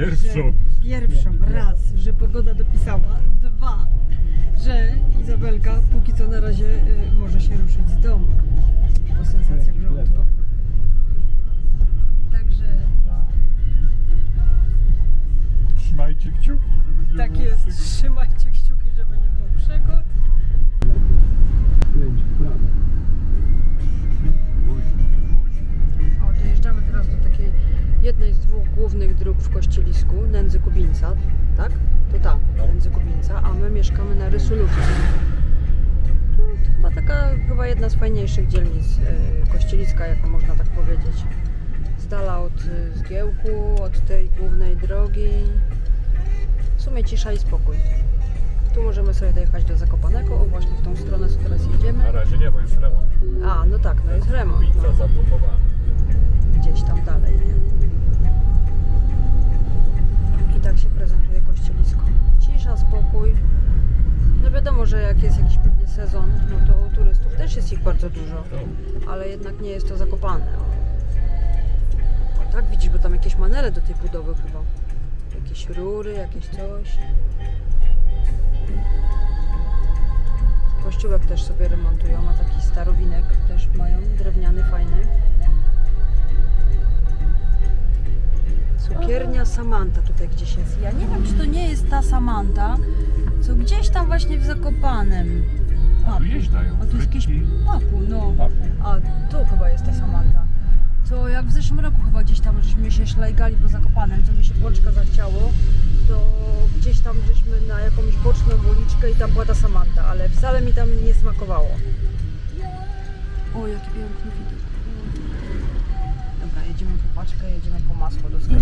Pierwszą. Że, pierwszą, raz, że pogoda dopisała. Dwa, że Izabelka póki co na razie y, może się ruszyć z domu. Po sensacjach żołądkowych. Także Trzymajcie kciuki, żeby nie tak było jest. przygód. Trzymajcie kciuki, żeby nie było Kościelisku, Nędzy Kubińca, tak? To No. Nędzy Kubińca, a my mieszkamy na Rysulówce. To, chyba taka, chyba jedna z fajniejszych dzielnic y, Kościeliska, jaką można tak powiedzieć. Z dala od y, zgiełku, od tej głównej drogi. W sumie cisza i spokój. Tu możemy sobie dojechać do Zakopanego, o właśnie w tą stronę, co teraz jedziemy. Na razie nie, bo jest remont. A, no tak, no jest remont. No gdzieś tam dalej, prezentuje kościelisko. Cisza, spokój. No wiadomo, że jak jest jakiś pewnie sezon, no to turystów też jest ich bardzo dużo, ale jednak nie jest to zakopane. O tak widzisz, bo tam jakieś manele do tej budowy chyba. Jakieś rury, jakieś coś. Kościółek też sobie remontują, ma taki starowinek też mają, drewniany, fajny. Cukiernia Samanta tutaj gdzieś jest. Ja nie wiem, czy to nie jest ta Samanta, co gdzieś tam właśnie w Zakopanem. A tu jeść dają. A tu jest jakiś frytki, papu, no. papu. A tu chyba jest ta Samanta. To jak w zeszłym roku chyba gdzieś tam żeśmy się szlajgali po Zakopanem, to mi się pączka zachciało, to gdzieś tam żeśmy na jakąś boczną uliczkę i tam była ta Samanta, ale wcale mi tam nie smakowało. O, jaki piękny widok. Dobra, jedziemy po paczkę, jedziemy po masło do sklepu.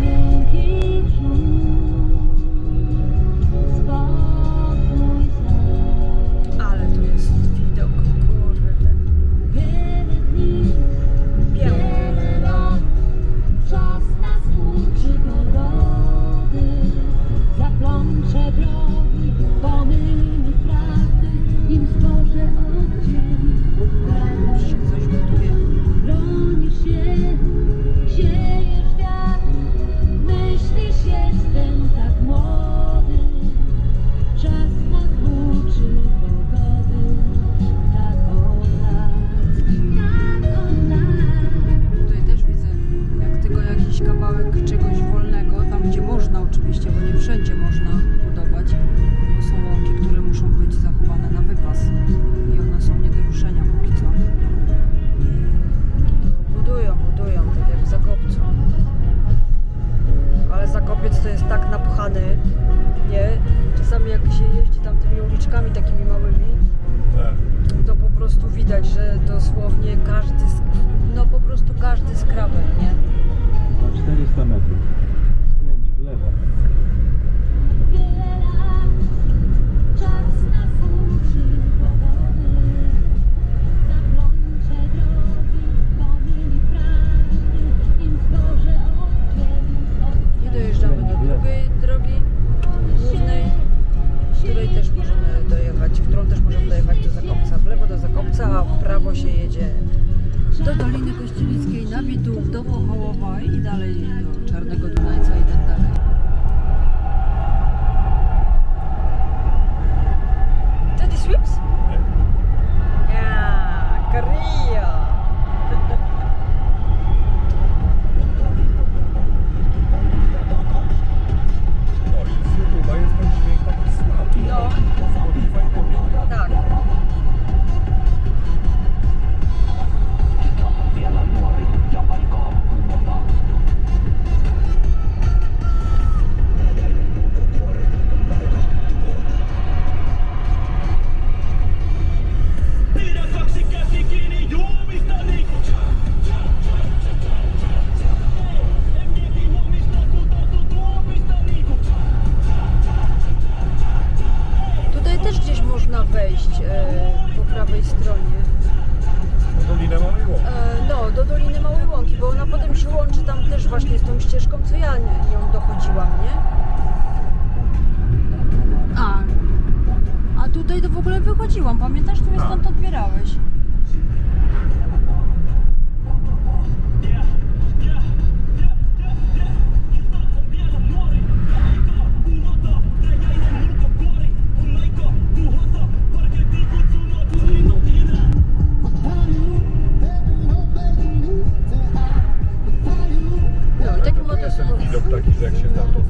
Łąki, bo ona potem się łączy tam też właśnie z tą ścieżką, co ja nią dochodziłam, nie? A, a tutaj to w ogóle wychodziłam, pamiętasz, ty mnie stąd odbierałeś? widok taki, że jak się tam to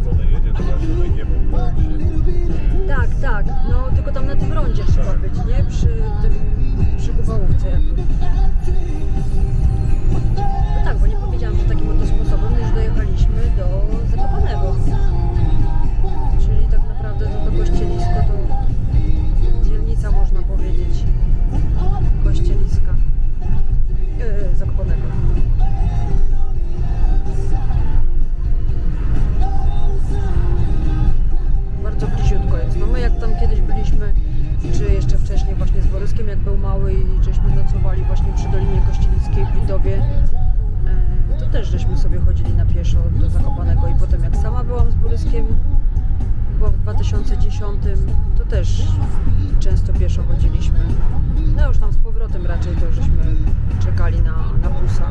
2010, to też często pieszo chodziliśmy. No już tam z powrotem raczej to żeśmy czekali na, na busa.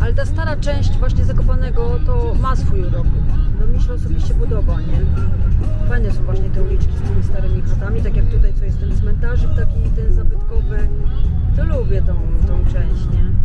Ale ta stara część właśnie Zakopanego to ma swój urok. No mi się osobiście podoba, nie? Fajne są właśnie te uliczki z tymi starymi chatami, tak jak tutaj, co jest ten cmentarzyk taki, ten zabytkowy. To lubię tą, tą część, nie?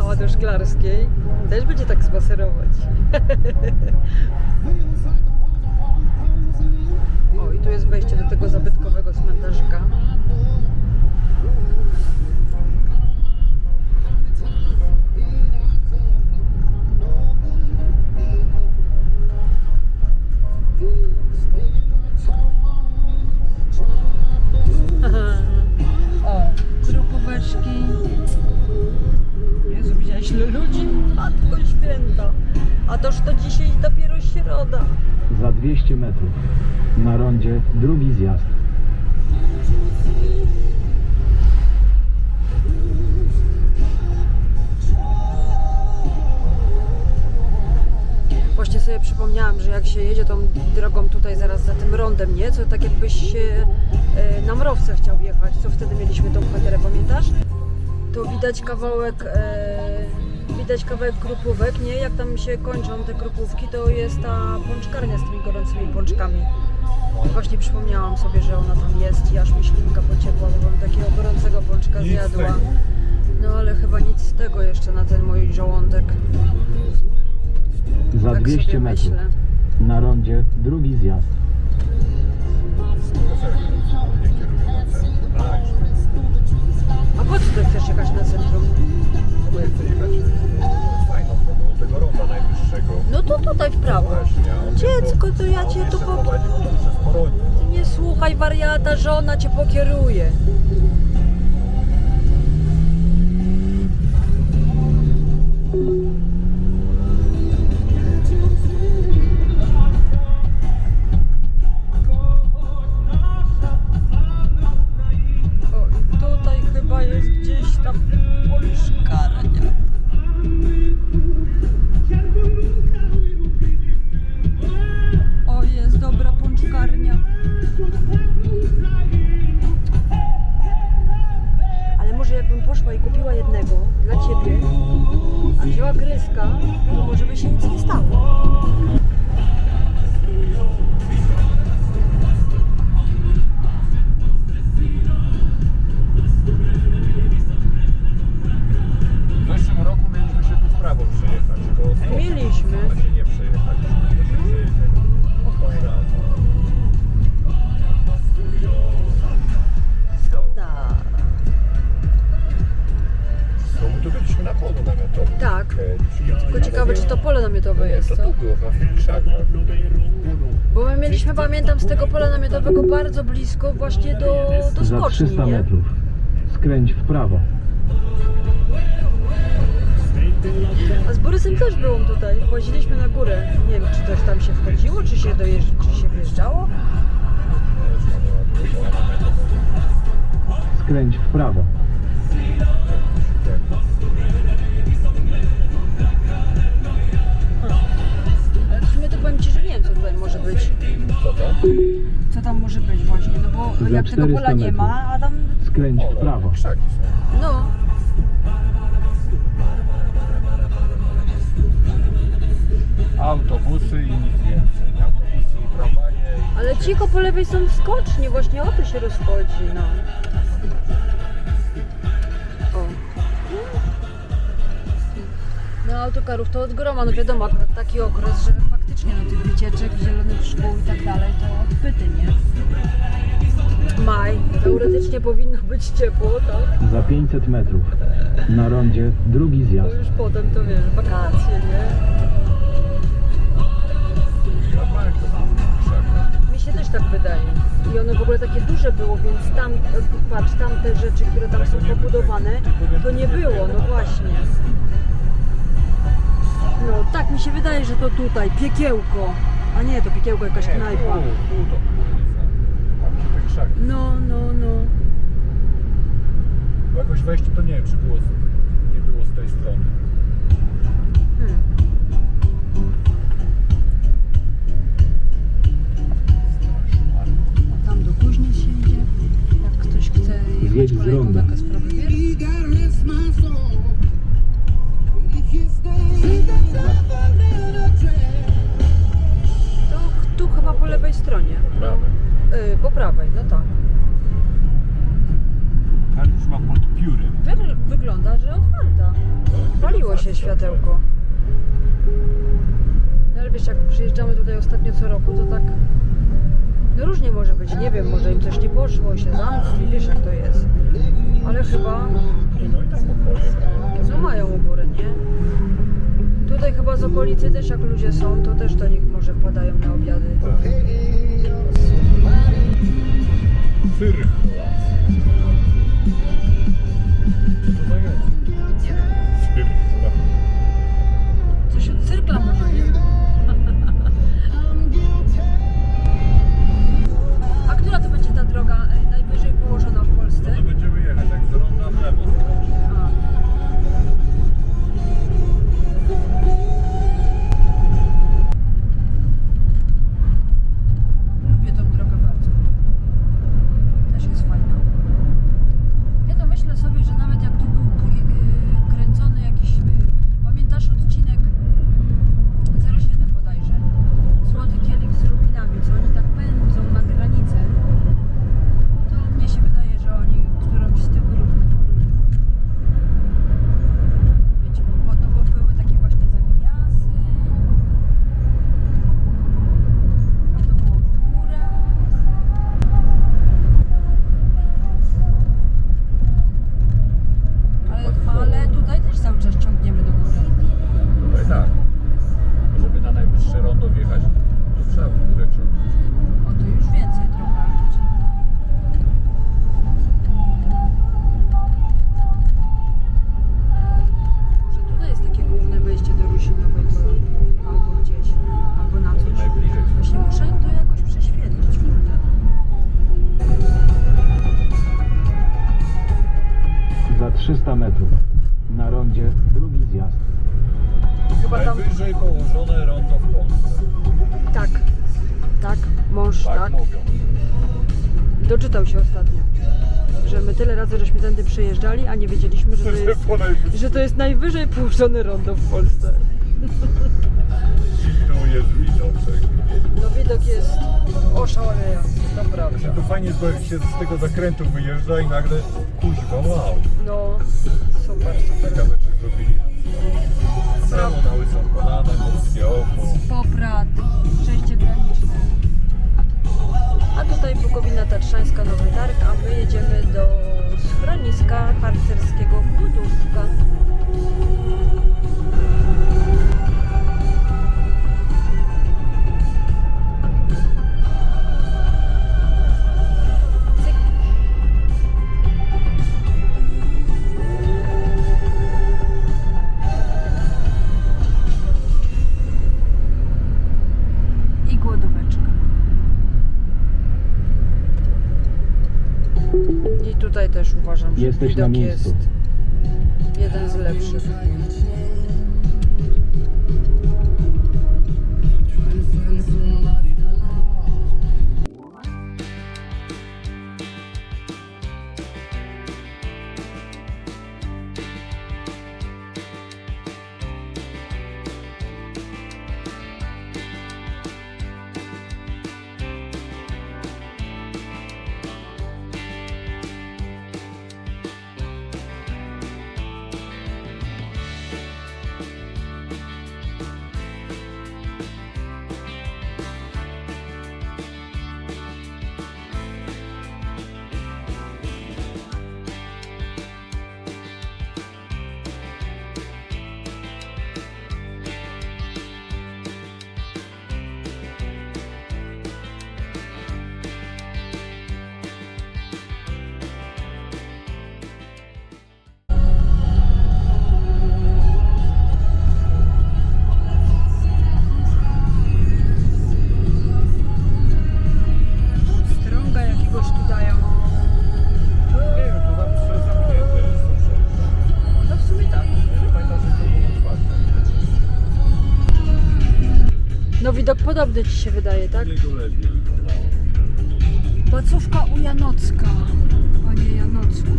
Pojechała do Szklarskiej. Też będzie tak spacerować. Ile ludzi? Matko święta. A toż to dzisiaj dopiero środa. Za 200 metrów. Na rondzie drugi zjazd. Właśnie sobie przypomniałam, że jak się jedzie tą drogą tutaj zaraz za tym rondem, nie? Co tak jakbyś się e, na Mrowce chciał jechać, co wtedy mieliśmy tą kwaterę, pamiętasz? To widać kawałek, e, widać kawałek krupówek, nie? Jak tam się kończą te krupówki, to jest ta pączkarnia z tymi gorącymi pączkami. I właśnie przypomniałam sobie, że ona tam jest i aż mi ślinka pociekła, bo bym takiego gorącego pączka Nic z zjadła. tego. No ale chyba nic z tego jeszcze na ten mój żołądek. Za tak 200 sobie metrów. myślę. Na rondzie drugi zjazd. A po co ty chcesz jechać na centrum? No chcę jechać e, fajną drogą tego ronda najwyższego. No to tutaj w prawo. Dziecko, to ja cię tu po-. Ty nie słuchaj wariata, żona cię pokieruje. Z tego pola namiotowego bardzo blisko właśnie do, do Za skoczni, 300 nie? metrów. Skręć w prawo. A z Borysem też byłam tutaj. Właziliśmy na górę. Nie wiem, czy też tam się wchodziło, czy się dojeżdż, czy się wjeżdżało. Skręć w prawo. Co tam może być właśnie, no bo Za jak tego 400 pola nie metrów. ma, a tam, Skręć w prawo. Krzaki są. no, Autobusy i nic więcej. Autobusy i tramwaje. i- ale cicho po lewej są skoczni, właśnie o to się rozchodzi, no. O. No autokarów to od groma, no wiadomo, akurat taki okres, że faktycznie no tych wycieczek, zielonych szkół i tak teoretycznie powinno być ciepło, tak? Za 500 metrów. Na rondzie drugi zjazd. To już potem to wiesz, wakacje, nie? Mi się też tak wydaje. I ono w ogóle takie duże było, więc tam, patrz, tam te rzeczy, które tam są pobudowane, to nie było, no właśnie. No tak mi się wydaje, że to tutaj, piekiełko. A nie, to piekiełko jakaś Nie, knajpa. Krzaki. No, no, no. Bo jakoś wejście to nie wiem, czy było nie było z tej strony. No różnie może być, nie wiem, może im coś nie poszło, się zamknął, wiesz jak to jest. Ale chyba, no mają u góry, nie? Tutaj chyba z okolicy też jak ludzie są, to też do nich może wpadają na obiady. Cyrchla. Co to za jest? Cyrchla. Coś od cyrkla po że to jest najwyżej położone rondo w Polsce. tu jest widoczek. No widok jest oszałamiający, naprawdę. Właśnie to fajnie jest, bo jak się z tego zakrętu wyjeżdża i nagle kuźwa, wow. No, super, super. Ciekawe czy zrobili. Prawo na łysą kolanę, morskie oko. Poprad, przejście graniczne. A tutaj Bukowina Tatrzańska, Nowy Targ, a my jedziemy do schroniska harcerskiego Budówka. Jesteś widok na miejscu. jest jeden z lepszych. Podobny ci się wydaje, tak? Placówka u Janocka. Panie Janocku.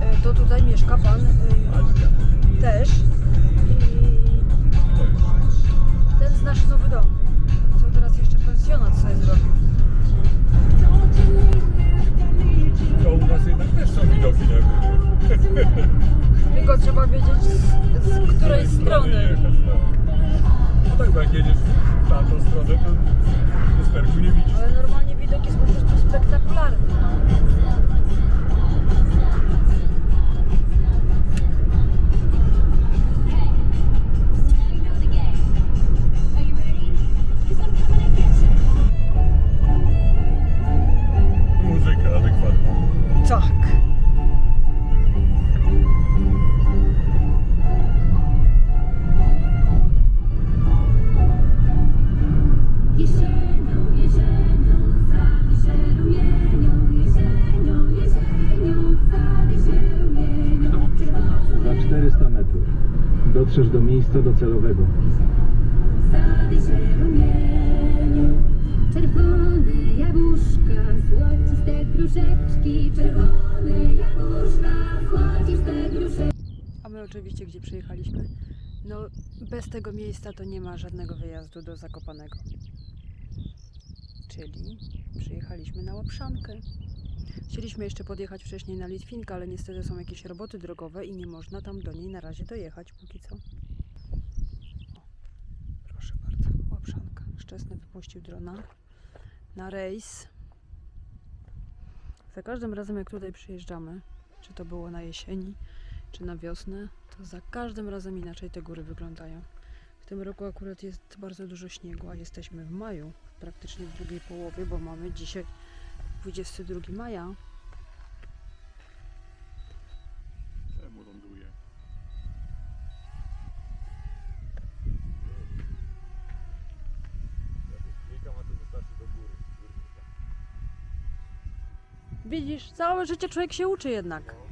E, To tutaj mieszka pan Aśka. też. I ten jest nasz nowy dom. Co teraz jeszcze pensjonat sobie zrobił. To u nas jednak też są widoki na górę. Tylko trzeba wiedzieć z, z której strony. Oczywiście gdzie przyjechaliśmy? No bez tego miejsca to nie ma żadnego wyjazdu do Zakopanego. Czyli przyjechaliśmy na Łapszankę. Chcieliśmy jeszcze podjechać wcześniej na Litwinkę, ale niestety są jakieś roboty drogowe i nie można tam do niej na razie dojechać póki co. O, proszę bardzo, Łapszanka. Szczesny wypuścił drona na rejs. Za każdym razem jak tutaj przyjeżdżamy, czy to było na jesieni, czy na wiosnę, to za każdym razem inaczej te góry wyglądają. W tym roku akurat jest bardzo dużo śniegu, a jesteśmy w maju, praktycznie w drugiej połowie, bo mamy dzisiaj 22 maja. Czemu ląduje? Widzisz, całe życie człowiek się uczy jednak.